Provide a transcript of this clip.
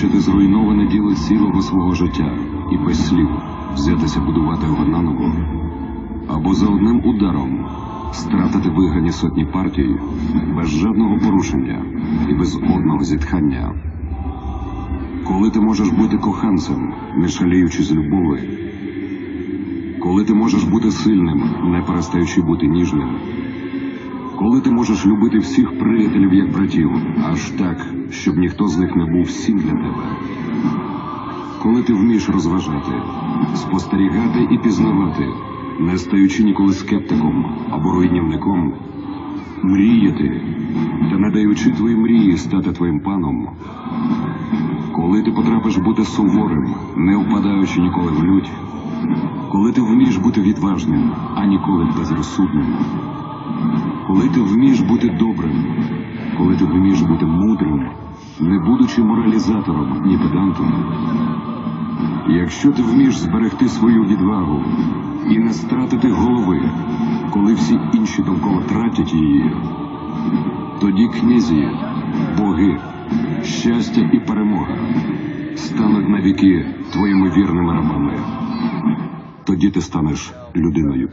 побачити зруйноване діло цілого свого життя і без слів взятися будувати його наново, або за одним ударом стратити виграні сотні партій без жодного порушення і без одного зітхання. Коли ти можеш бути коханцем, не шаліючи з любови, коли ти можеш бути сильним, не перестаючи бути ніжним, коли ти можеш любити всіх приятелів як братів, аж так, щоб ніхто з них не був всім для тебе. Коли ти вмієш розважати, спостерігати і пізнавати, не стаючи ніколи скептиком або руйнівником, мріяти та не даючи твої мрії стати твоїм паном, коли ти потрапиш бути суворим, не впадаючи ніколи в лють, коли ти вмієш бути відважним, а ніколи безрозсудним, коли ти вмієш бути добрим, коли ти вмієш бути мудрим, не будучи моралізатором ні педантом, якщо ти вмієш зберегти свою відвагу і не стратити голови, коли всі інші довкола тратять її, тоді князі, боги, щастя і перемога стануть навіки твоїми вірними рабами. Тоді ти станеш людиною.